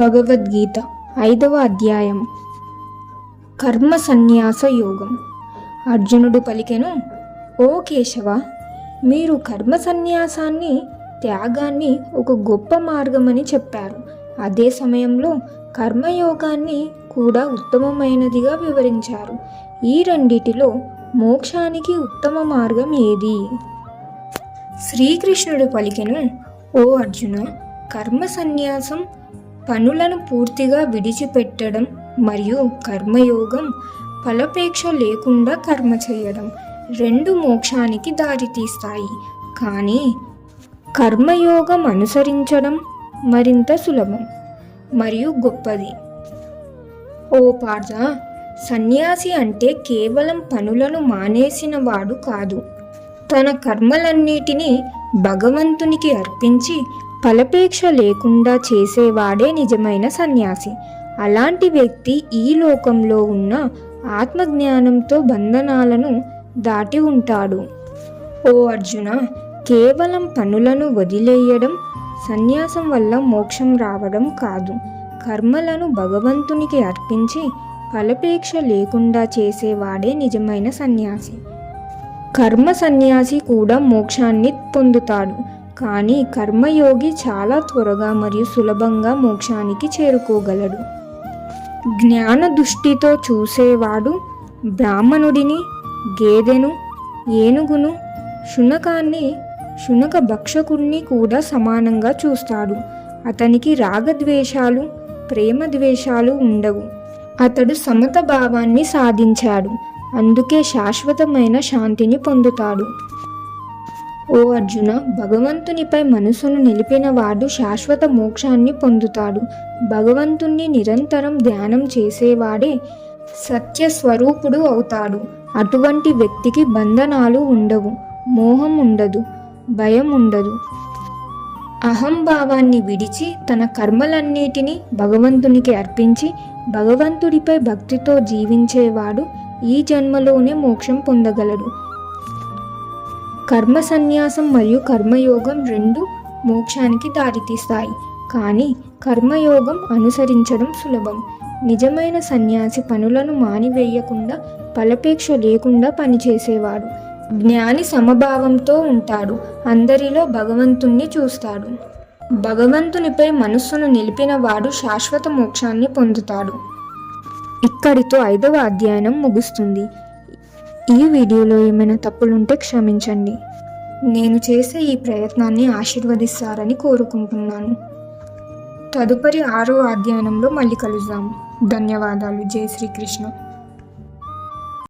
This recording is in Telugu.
భగవద్గీత ఐదవ అధ్యాయం. కర్మ సన్యాస యోగం. అర్జునుడు పలికెను ఓ కేశవ మీరు కర్మ సన్యాసాన్ని త్యాగాన్ని ఒక గొప్ప మార్గమని చెప్పారు. అదే సమయంలో కర్మయోగాన్ని కూడా ఉత్తమమైనదిగా వివరించారు. ఈ రెండిటిలో మోక్షానికి ఉత్తమ మార్గం ఏది? శ్రీకృష్ణుడు పలికెను ఓ అర్జున కర్మ సన్యాసం పనులను పూర్తిగా విడిచిపెట్టడం మరియు కర్మయోగం ఫలపేక్ష లేకుండా కర్మ చేయడం రెండు మోక్షానికి దారితీస్తాయి. కానీ కర్మయోగం అనుసరించడం మరింత సులభం మరియు గొప్పది. ఓ పార్థ సన్యాసి అంటే కేవలం పనులను మానేసిన వాడు కాదు. తన కర్మలన్నిటినీ భగవంతునికి అర్పించి ఫలపేక్ష లేకుండా చేసేవాడే నిజమైన సన్యాసి. అలాంటి వ్యక్తి ఈ లోకంలో ఉన్న ఆత్మజ్ఞానంతో బంధనాలను దాటి ఉంటాడు. ఓ అర్జున కేవలం పనులను వదిలేయడం సన్యాసం వల్ల మోక్షం రావడం కాదు. కర్మలను భగవంతునికి అర్పించి ఫలపేక్ష లేకుండా చేసేవాడే నిజమైన సన్యాసి. కర్మ సన్యాసి కూడా మోక్షాన్ని పొందుతాడు. కానీ కర్మయోగి చాలా త్వరగా మరియు సులభంగా మోక్షానికి చేరుకోగలడు. జ్ఞాన దృష్టితో చూసేవాడు బ్రాహ్మణుడిని గేదెను ఏనుగును శునకాన్ని శునక భక్షకుణ్ణి కూడా సమానంగా చూస్తాడు. అతనికి రాగద్వేషాలు ప్రేమ ద్వేషాలు ఉండవు. అతడు సమత భావాన్ని సాధించాడు. అందుకే శాశ్వతమైన శాంతిని పొందుతాడు. ఓ అర్జున భగవంతునిపై మనసును నిలిపిన వాడు శాశ్వత మోక్షాన్ని పొందుతాడు. భగవంతుణ్ణి నిరంతరం ధ్యానం చేసేవాడే సత్య స్వరూపుడు అవుతాడు. అటువంటి వ్యక్తికి బంధనాలు ఉండవు మోహం ఉండదు భయం ఉండదు. అహంభావాన్ని విడిచి తన కర్మలన్నిటినీ భగవంతునికి అర్పించి భగవంతుడిపై భక్తితో జీవించేవాడు ఈ జన్మలోనే మోక్షం పొందగలడు. కర్మ సన్యాసం మరియు కర్మయోగం రెండు మోక్షానికి దారితీస్తాయి. కానీ కర్మయోగం అనుసరించడం సులభం. నిజమైన సన్యాసి పనులను మానివేయకుండా ఫలపేక్ష లేకుండా పనిచేసేవాడు. జ్ఞాని సమభావంతో ఉంటాడు. అందరిలో భగవంతుణ్ణి చూస్తాడు. భగవంతునిపై మనస్సును నిలిపిన వాడు శాశ్వత మోక్షాన్ని పొందుతాడు. ఇక్కడితో ఐదవ అధ్యయనం ముగుస్తుంది. ఈ వీడియోలో ఏమైనా తప్పులుంటే క్షమించండి. నేను చేసే ఈ ప్రయత్నాన్ని ఆశీర్వదిస్తారని కోరుకుంటున్నాను. తదుపరి ఆరో అధ్యయనంలో మళ్ళీ కలుద్దాం. ధన్యవాదాలు. జై శ్రీకృష్ణ.